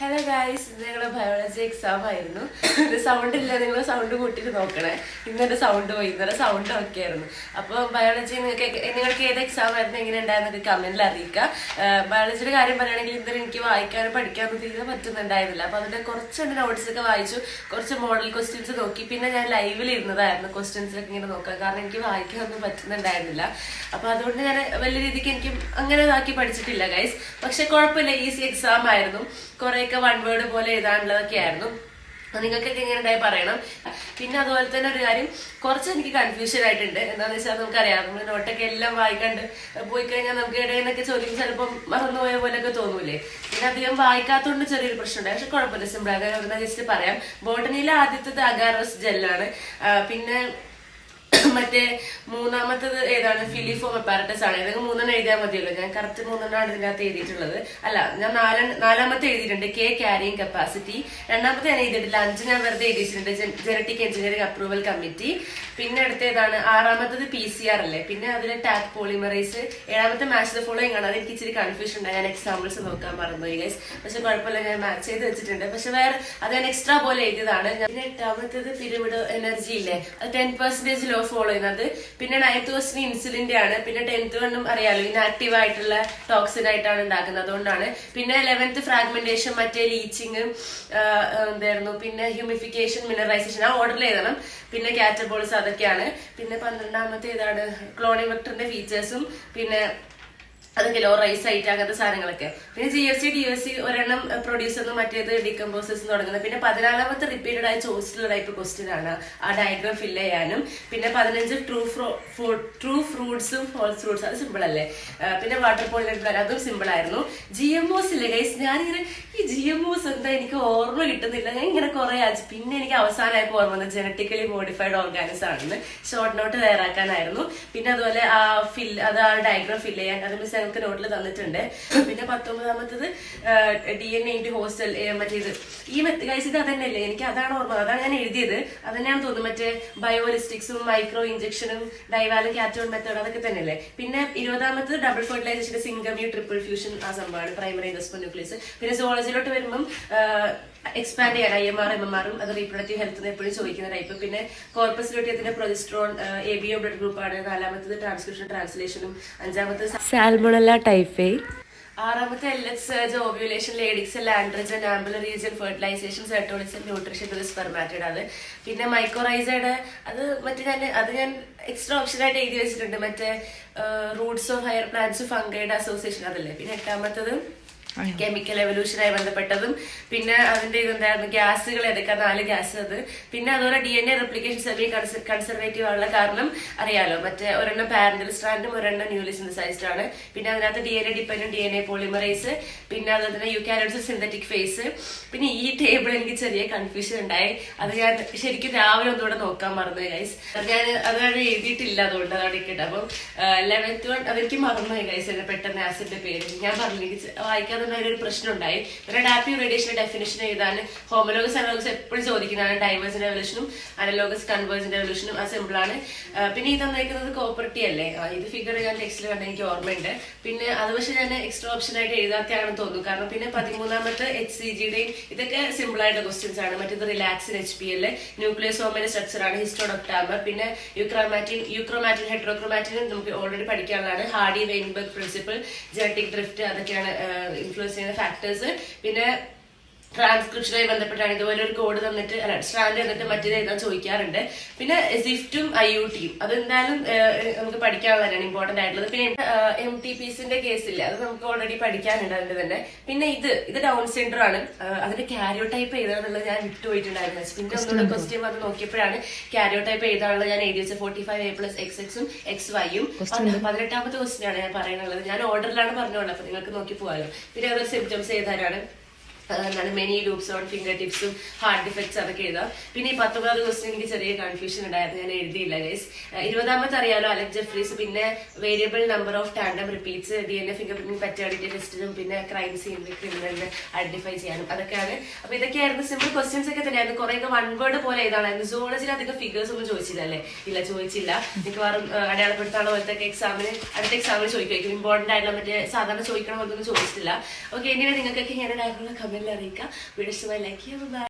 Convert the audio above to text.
Hello guys ഇത് ഞങ്ങളുടെ biology exam ആയിരുന്നു. ഇത് സൗണ്ട് ഇല്ല നിങ്ങൾ സൗണ്ട് കൂട്ടിയിട്ട് നോക്കണേ. ഇന്നലെ സൗണ്ട് പോയി ഇന്നലെ സൗണ്ട് ഒക്കെ ആയിരുന്നു. അപ്പോൾ ബയോളജി നിങ്ങൾക്ക് നിങ്ങൾക്ക് ഏത് എക്സാം ആയിരുന്നു എങ്ങനെ ഉണ്ടായിരുന്നൊക്കെ കമന്റിൽ അറിയിക്കുക. ബയോളജിയുടെ കാര്യം പറയുകയാണെങ്കിൽ ഇന്നലെ എനിക്ക് വായിക്കാനും പഠിക്കാനും തീരെ പറ്റുന്നുണ്ടായിരുന്നില്ല. അപ്പോൾ അതിന്റെ കുറച്ച് നോട്ട്സ് ഒക്കെ വായിച്ചു കുറച്ച് മോഡൽ ക്വസ്റ്റ്യൻസ് നോക്കി. പിന്നെ ഞാൻ ലൈവിൽ ഇരുന്നതായിരുന്നു ക്വസ്റ്റ്യൻസിലൊക്കെ ഇങ്ങനെ നോക്കുക കാരണം എനിക്ക് വായിക്കാനൊന്നും പറ്റുന്നുണ്ടായിരുന്നില്ല. അപ്പോൾ അതുകൊണ്ട് ഞാൻ വലിയ രീതിക്ക് എനിക്ക് അങ്ങനെ ഇതാക്കി പഠിച്ചിട്ടില്ല ഗൈസ് പക്ഷേ കുഴപ്പമില്ല ഈസി എക്സാം ആയിരുന്നു. കുറേയൊക്കെ വൺ വേർഡ് പോലെ എഴുതാനുള്ളതൊക്കെ ആയിരുന്നു നിങ്ങൾക്കൊക്കെ ഇങ്ങനെ ഉണ്ടായി പറയണം. പിന്നെ അതുപോലെ തന്നെ ഒരു കാര്യം കുറച്ച് എനിക്ക് കൺഫ്യൂഷൻ ആയിട്ടുണ്ട്. എന്താണെന്ന് വെച്ചാൽ നമുക്കറിയാം നമ്മൾ നോട്ടൊക്കെ എല്ലാം വായിക്കാണ്ട് പോയി കഴിഞ്ഞാൽ നമുക്ക് ഇടയിൽ നിന്നൊക്കെ ചോദ്യം ചിലപ്പോൾ മറന്നുപോയ പോലെയൊക്കെ തോന്നൂലേ? പിന്നെ അധികം വായിക്കാത്തതുകൊണ്ട് ചെറിയൊരു പ്രശ്നമുണ്ട്. പക്ഷെ കുഴപ്പമില്ല സിമ്പിൾ ആകാൻ ജസ്റ്റ് പറയാം. ബോട്ടണിയിലെ ആദ്യത്തെ അഗാറസ് ജെല്ലാണ് പിന്നെ മറ്റേ മൂന്നാമത്തത് ഏതാണ്? ഫിലിഫോം അപ്പാരറ്റസ് ആണ്. ഇതൊക്കെ മൂന്നെണ്ണം എഴുതിയാൽ മതിയല്ലോ. ഞാൻ കറക്റ്റ് മൂന്നെണ്ണമാണ് ഇതിന്റെ അകത്ത് എഴുതിയിട്ടുള്ളത്. അല്ല ഞാൻ നാല നാലാമത്തെ എഴുതിയിട്ടുണ്ട്. കെ ക്യാരിങ് കപ്പാസിറ്റി രണ്ടാമത്തെ ഞാൻ എഴുതിയിട്ടില്ല. അഞ്ച് ഞാൻ വെറുതെ എഴുതിയിട്ടുണ്ട്. ജനറ്റിക് എഞ്ചിനീയറിംഗ് അപ്രൂവൽ കമ്മിറ്റി പിന്നെ അടുത്ത ഏതാണ് ആറാമത്തത് പി സി ആർ അല്ലേ? പിന്നെ അതിൽ ടാക് പോളിമറൈസ് ഏഴാമത്തെ മാച്ച് ദ ഫോളോയിങ് ആണ്. അത് എനിക്ക് ഇച്ചിരി കൺഫ്യൂഷൻ ഉണ്ട് ഞാൻ എക്സാമ്പിൾസ് നോക്കാൻ മറന്നുപോയി ഗൈസ് പക്ഷെ കുഴപ്പമില്ല ഞാൻ മാച്ച് ചെയ്ത് വെച്ചിട്ടുണ്ട്. പക്ഷെ വേറെ അത് ഞാൻ എക്സ്ട്രാ പോലെ എഴുതിയതാണ്. പിന്നെ എട്ടാമത്തത് പിരമിഡ് എനർജി ഇല്ലേ? അത് ടെൻ പെർസെന്റേജ് ലോ ഫോളോ ചെയ്യുന്നത്. പിന്നെ നയൻത്ത് ക്വസ്റ്റിന് ഇൻസുലിന്റെ ആണ്. പിന്നെ ടെൻത്ത് വണ്ണും അറിയാലോ ഇനാക്റ്റീവ് ആയിട്ടുള്ള ടോക്സിൻ ആയിട്ടാണ് ഉണ്ടാക്കുന്നത്. അതുകൊണ്ടാണ്. പിന്നെ ലെവൻത്ത് ഫ്രാഗ്മെന്റേഷൻ മറ്റേ ലീച്ചിങ് എന്തായിരുന്നു? പിന്നെ ഹ്യൂമിഫിക്കേഷൻ മിനറൈസേഷൻ ആ ഓർഡറിൽ എഴുതണം. പിന്നെ കാറ്റബോൾസ് അതൊക്കെയാണ്. പിന്നെ പന്ത്രണ്ടാമത്തെ ഇതാണ് ക്ലോണിംഗ് വെക്ടറിന്റെ ഫീച്ചേഴ്സും പിന്നെ അതൊക്കെ ലോ റൈസ് ആയിട്ട് അങ്ങനത്തെ സാധനങ്ങളൊക്കെ. പിന്നെ G F C D F C ഒരെണ്ണം പ്രൊഡ്യൂസറിന് മറ്റേത് ഡീകമ്പോസേഴ്സ് തുടങ്ങുന്നത് പിന്നെ പതിനാലാമത്തെ റിപ്പീറ്റഡ് ആയി ചോദിച്ചിട്ടുള്ള ടൈപ്പ് ക്വസ്റ്റ്യൻ ആണ്. ആ ഡയഗ്രാം ഫില്ല് ചെയ്യാനും. പിന്നെ പതിനഞ്ച് ട്രൂ ഫ്രൂ ട്രൂ ഫ്രൂട്ട്സും ഫോൾസ് ഫ്രൂട്ട്സ് അത് സിമ്പിൾ അല്ലേ? പിന്നെ വാട്ടർ പോളിനെറ്റ് അതും സിമ്പിൾ ആയിരുന്നു. ജി എം ഒസ് ഇല്ലേ ഗൈസ് ഞാനിങ്ങനെ ഈ ജി എം ഒസ് എന്താ എനിക്ക് ഓർമ്മ കിട്ടുന്നില്ല. ഞാൻ ഇങ്ങനെ കുറെ ആച്ച് പിന്നെ എനിക്ക് അവസാനമായപ്പോൾ ഓർമ്മ വന്നത് ജനറ്റിക്കലി മോഡിഫൈഡ് ഓർഗാനിസം ആണെന്ന്. ഷോർട്ട് നോട്ട് തയ്യാറാക്കാനായിരുന്നു. പിന്നെ അതുപോലെ ആ ഫിൽ അത് ആ ഡയഗ്രാം ഫില്ല് ചെയ്യാൻ അത് മിസ് ഞങ്ങൾക്ക് നോട്ടിൽ തന്നിട്ടുണ്ട്. പിന്നെ പത്തൊമ്പതാമത്തത് ഡി എൻ എ ഹോസ്റ്റൽ മറ്റേത്. ഈ ഗൈസ് ഇത് അതന്നെയല്ലേ? എനിക്ക് അതാണ് ഓർമ്മ. അതാണ് ഞാൻ എഴുതിയത്. അതന്നെയാണ് തോന്നുന്നു മറ്റേ ബയോലിസ്റ്റിക്സും മൈക്രോ ഇഞ്ചക്ഷനും ഡൈവാലും കാറ്റോൺ മെത്തേഡ് അതൊക്കെ തന്നെയല്ലേ? പിന്നെ ഇരുപതാമത്തത് ഡബിൾ ഫെർട്ടിലൈസേഷന്റെ സിംഗമ്യൂ ട്രിപ്പിൾ ഫ്യൂഷൻ ആ സംഭവമാണ്. പ്രൈമറി ഇൻഡസ്പോ ന്യൂക്ലിയസ് പിന്നെ സോളജിലോട്ട് വരുമ്പം എക്സ്പാൻഡ് ചെയ്യാൻ I M R M M ആറും അത് റീപ്രൊഡക്റ്റീവ് ഹെൽത്ത് എപ്പോഴും ചോദിക്കുന്ന ടൈപ്പ് പിന്നെ corpus ലോട്ടിയത്തിന്റെ progesterone A B O blood ഗ്രൂപ്പാണ് നാലാമത്തത് ട്രാൻസ്ക്രിപ്ഷൻ ട്രാൻസ്ലേഷനും അഞ്ചാമത്തത് സാൽമോണല്ല ടൈഫേ ആറാമത്തെ L X ovulation Leydig's androgen ampullar region fertilization Sertoli's nutrition ഇത് സ്പെർമാറ്റഡ് അത് പിന്നെ മൈക്രോറൈസൈഡ് അത് മറ്റേ ഞാൻ അത് ഞാൻ എക്സ്ട്രാ ഓപ്ഷൻ ആയിട്ട് എഴുതി വെച്ചിട്ടുണ്ട്. മറ്റേ roots of higher plants fungi association അതല്ലേ? പിന്നെ എട്ടാമത്തത് കെമിക്കൽ എവല്യൂഷനായി ബന്ധപ്പെട്ടതും പിന്നെ അതിന്റെ ഇതെന്തായിരുന്നു ഗ്യാസുകൾ ഏതൊക്കെ നാല് ഗ്യാസ് അത്. പിന്നെ അതുപോലെ D N A replication semi conservative ആണുള്ള കാരണം അറിയാലോ. മറ്റേ ഒരെണ്ണം പാരന്റൽ സ്ട്രാൻഡും ഒരെണ്ണം ന്യൂലി സിന്തസൈസ്ഡ് ആണ്. പിന്നെ അതിനകത്ത് D N A dependent D N A polymerase പിന്നെ അതുപോലെ തന്നെ യുക്കാരോട്സ് സിന്തറ്റിക് ഫേസ് പിന്നെ ഈ ടേബിൾ എനിക്ക് ചെറിയ കൺഫ്യൂഷൻ ഉണ്ടായി. അത് ഞാൻ ശരിക്കും രാവിലെ ഒന്നുകൂടെ നോക്കാൻ മറന്നു ഗൈസ് ഞാൻ അതാണ് എഴുതിയിട്ടില്ല അതുകൊണ്ട് അതാണ് ഇരിക്കട്ടെ അപ്പം ലെവൻത്ത് വൺ അതെനിക്ക് മറന്നു ഗൈസ് എന്നെ പെട്ടെന്ന് ആസിന്റെ പേര്. ഞാൻ പറഞ്ഞു വായിക്കാതെ തന്നെ ഒരു പ്രശ്നം ഉണ്ടായി പിന്നെ ഡാപ്പി റേഡിയേഷന്റെ ഡെഫിനേഷൻ എഴുതാൻ ഹോമലോഗസ് അനലോഗസ് എപ്പോഴും ചോദിക്കുന്നതാണ് ഡൈവേഴ്സിന്റെ എവല്യൂഷനും അനലോഗസ് കൺവേഴ്സിന്റെ എവല്യൂഷനും ആ സിമ്പിൾ ആണ്. പിന്നെ ഈ തന്നേക്കുന്നത് കോപ്പർട്ടി അല്ലേ? ഇത് ഫിഗർ ഞാൻ ടെക്സ്റ്റിൽ കണ്ട എനിക്ക് ഓർമ്മയുണ്ട്. പിന്നെ അത് പക്ഷെ ഞാൻ എക്സ്ട്രാ ഓപ്ഷൻ ആയിട്ട് എഴുതാത്തയാണെന്ന് തോന്നുന്നു. കാരണം പിന്നെ പതിമൂന്നാമത്തെ എച്ച് സി ജിയുടെയും ഇതൊക്കെ സിമ്പിൾ ആയിട്ടുള്ള ക്വസ്റ്റ്യൻസ് ആണ്. മറ്റേത് റിലാക്സിൻ എച്ച് പി എൽ ന്യൂക്ലിയസോമിന്റെ സ്ട്രക്ചർ ആണ് ഹിസ്റ്റോഡോക്ടാമർ പിന്നെ യുക്രോമാറ്റിൻ യുക്രോമാറ്റിൻ ഹെട്രോക്രോമാറ്റിൻ നമുക്ക് already പഠിക്കാനുള്ളതാണ് Hardy Weinberg principle genetic drift അതൊക്കെയാണ് ഇൻഫ്ലുവൻസ് ചെയ്യുന്ന ഫാക്ടേഴ്സ് പിന്നെ ട്രാൻസ്ക്രിപ്ഷനുമായി ബന്ധപ്പെട്ടാണ്. ഇതുപോലെ ഒരു കോഡ് തന്നിട്ട് അല്ല സ്ട്രാൻഡ് തന്നിട്ട് മറ്റേത് എഴുതാൻ ചോദിക്കാറുണ്ട്. പിന്നെ സിഫ്റ്റും ഐ യു. ടിയും അതെന്തായാലും നമുക്ക് പഠിക്കാനുള്ളതാണ് ഇമ്പോർട്ടന്റ് ആയിട്ടുള്ളത്. പിന്നെ എം ടി പിസിന്റെ കേസില്ല അത് നമുക്ക് ഓൾറെഡി പഠിക്കാനുണ്ട് അതിന്റെ തന്നെ. പിന്നെ ഇത് ഇത് ഡൗൺ സെന്റർ ആണ്. അതിന്റെ കാരിയോ ടൈപ്പ് എഴുതാനുള്ളത് ഞാൻ വിട്ടുപോയിട്ടുണ്ടായിരുന്നു. പിന്നെ ഒന്നുകൂടെ ക്വസ്റ്റ്യൻ വന്ന് നോക്കിയപ്പോഴാണ് കാരിയോ ടൈപ്പ് എഴുതാനുള്ളത് ഞാൻ എഴുതി വെച്ചത് forty five A plus X എക്സും എക്സ് വൈയും പതിനെട്ടാമത്തെ ക്വസ്റ്റ്യൻ ആണ് ഞാൻ പറയുന്നത് ഞാൻ ഓർഡറിലാണ് പറഞ്ഞോളൂ അപ്പൊ നിങ്ങൾക്ക് നോക്കി പോകാമല്ലോ പിന്നെ അതൊരു സിംറ്റംസ് എഴുതാനാണ്. എന്താണ് മെനി ലൂപ്സ് ഓൺ ഫിംഗർ ടിപ്സും ഹാർട്ട് ഡിഫക്ട്സ് അതൊക്കെ എഴുതാം. പിന്നെ ഈ പത്തൊമ്പത് ദിവസം എനിക്ക് ചെറിയ കൺഫ്യൂഷൻ ഉണ്ടായിരുന്നു ഞാൻ എഴുതിയില്ല ഗൈസ് ഇരുപതാമത്തെ അറിയാലോ അലക് ജെഫ്രീസ്? പിന്നെ variable number of tandem repeats D N A fingerprinting paternity ടെസ്റ്റിനും പിന്നെ ക്രൈം സീനിൽ ക്രിമിനലിനെ ഐഡന്റിഫൈ ചെയ്യാനും അതൊക്കെയാണ്. അപ്പൊ ഇതൊക്കെയായിരുന്നു സിമ്പിൾ ക്വസ്റ്റ്യൻസ് ഒക്കെ തന്നെയായിരുന്നു. കുറേയൊക്കെ വൺ വേർഡ് പോലെ ഏതാണ് സോളജിൽ അധികം ഫിഗേഴ്സ് ഒന്നും ചോദിച്ചില്ലല്ലേ? ഇല്ല ചോദിച്ചില്ല. മിക്കവാറും അടയാളപ്പെടുത്താനുള്ള പോലത്തെ എക്സാമിന് അടുത്ത എക്സാമിന് ചോദിക്കും ഇമ്പോർട്ടന്റ് ആയിട്ടുള്ള മറ്റേ സാധാരണ ചോദിക്കണമെന്നൊന്നും ചോദിച്ചിട്ടില്ല. ഓക്കെ ഇനി നിങ്ങൾക്കൊക്കെ ഇങ്ങനെ ഞാൻ കമന്റ് കമന്റിൽ അറിയിക്കാം. വീഡിയോ ഇഷ്ടമായി ലൈക്ക് ബൈ